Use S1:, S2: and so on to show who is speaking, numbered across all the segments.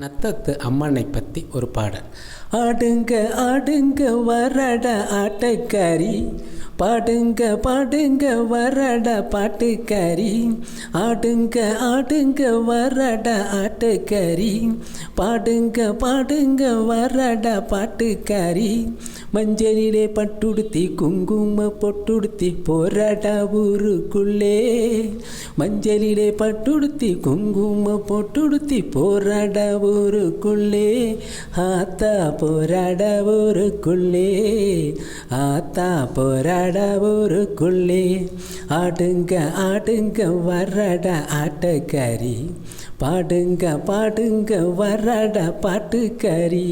S1: நத்தத்து அம்மனை பற்றி ஒரு பாடல். ஆடுங்க ஆடுங்க வரட ஆட்டக்காரி பாட்டுங்க பாட்டுங்க வரட பாட்டுக்கறி. ஆட்டுங்க ஆட்டுங்க வரட ஆட்டுக்கறி. பாட்டுங்க பாட்டுங்க வரட பாட்டுக்கறி. மஞ்சளிலே பட்டுடுத்தி குங்கும பொட்டுடுத்தி போராட ஊருக்குள்ளே. மஞ்சளிலே பட்டுடுத்தி குங்கும பொட்டுடுத்தி போராட ஊருக்குள்ளே. ஆத்தா போராட ஊருக்குள்ளே. ஆ பார்த்தா போராட ஊருக்குள்ளே. ஆடுங்க ஆடுங்க வரட ஆட்டக்காரி பாடுங்க பாடுங்க வரட பாட்டுக்காரி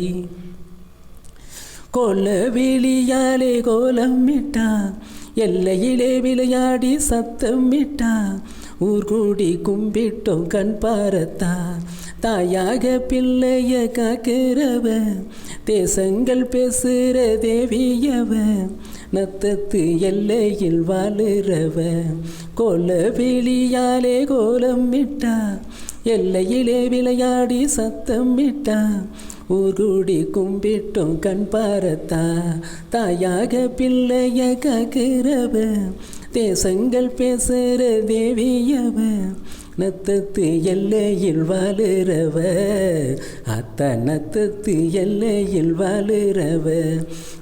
S1: கோல விழியாலே கோலமிட்டா எல்லையிலே விளையாடி சத்தமிட்டா ஊர் கூடி கும்பிட்டோம் கண் பாரத்தா தாயாக பிள்ளைய காக்கிறவன் தேசங்கள் பேசுகிற தேவியவ நத்தத்து எல்லையில் வாழுறவ கோல வெளியாலே கோலம் விட்டா எல்லையிலே விளையாடி சத்தம் விட்டா ஊருடி கும்பிட்டும் கண் பாரத்தா தாயாக பிள்ளைய காக்கிறவ தேசங்கள் பேசுகிற தேவியவ நத்தத்து எல்லையில் வாழுறவ அத்த நத்தத்து எல்லையில் வாழுறவ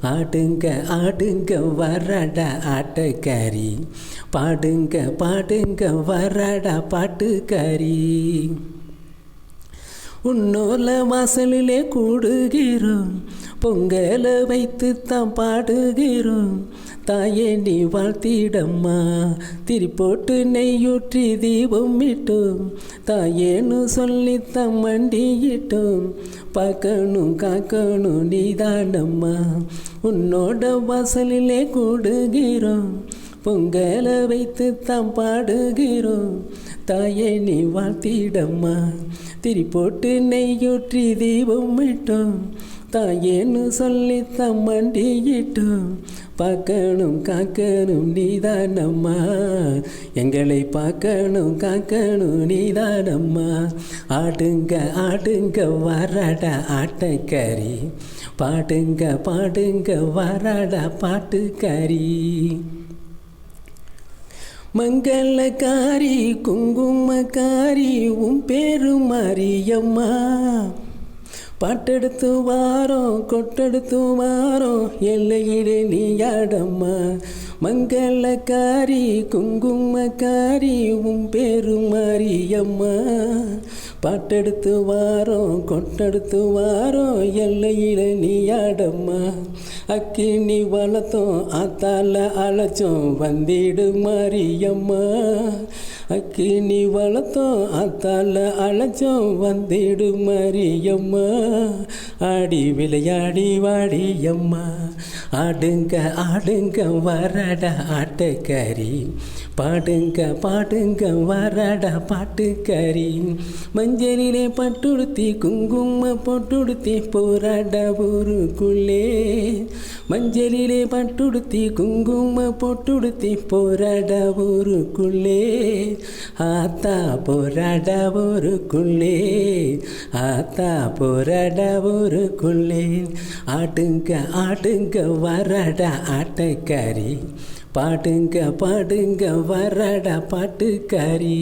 S1: ஆடுங்க ஆடுங்க வரட ஆட்டக்காரி. பாடுங்க பாடுங்க வரட பாட்டுக்காரி. உன்னோல வாசலிலே கூடுகிறோம். பொங்கலை வைத்து தான் பாடுகிறோம். தாயே நீ வாழ்த்திடம்மா. திரிப்போட்டு நெய்யூற்றி தீபம் இட்டோம். தாயேன்னு சொல்லி தம்மண்டியிட்டோம் பார்க்கணும் காக்கணும் நீதானம்மா. உன்னோட வாசலிலே கூடுகிறோம். பொங்கல வைத்து தான் பாடுகிறோம். தாயே நீ வாழ்த்திடம்மா. திரி போட்டு நெய்யூற்றி தீபம் விட்டோம் தாயேன்னு சொல்லி தம்மண்டியிட்டோம் பார்க்கணும் காக்கணும் நீதானம்மா. எங்களை பார்க்கணும் காக்கணும் நீதானம்மா. ஆடுங்க ஆடுங்க வராட ஆட்டக்காரி பாடுங்க பாடுங்க வரட பாட்டுக்காரி மங்களக்காரி குங்குமக்காரி உம் பேரு மாரியம்மா பாட்டெடுத்து வாரோம் கொட்டெடுத்து வாரோம். எல்லையிலே நீ நீயாடம்மா மங்களக்காரி குங்குமக்காரி உன் பேரு மாரியம்மா. பாட்டெடுத்து வாரோம் கொட்டெடுத்து வாரோம். எல்லையில நீயாடம்மா அக்கினி வளர்த்தோம் அத்தால அழைச்சோம். வந்திடு மாரியம்மா. அக்கினி வளர்த்தோம் அத்தால அழைச்சோம் வந்திடு மரியம்மா. ஆடி விளையாடி வாடியம்மா. ஆடுங்க ஆடுங்க வரட ஆட்டக்காரி பாடுங்க பாடுங்க வரட பாட்டுக்கறி. மஞ்சளிலே பட்டுடுத்தி குங்கும பொட்டுடுத்தி போராட ஊருக்குள்ளே. மஞ்சளிலே பட்டுடுத்தி குங்கும பொட்டுடுத்தி போராட ஊருக்குள்ளே. ஆத்தா போராட ஊருக்குள்ளே ஆத்தா போராட ஊருக்குள்ளே ஆட்டுங்க ஆட்டுங்க வரட ஆட்டக்காரி பாடுங்க பாடுங்க வரட பாட்டுக்காரி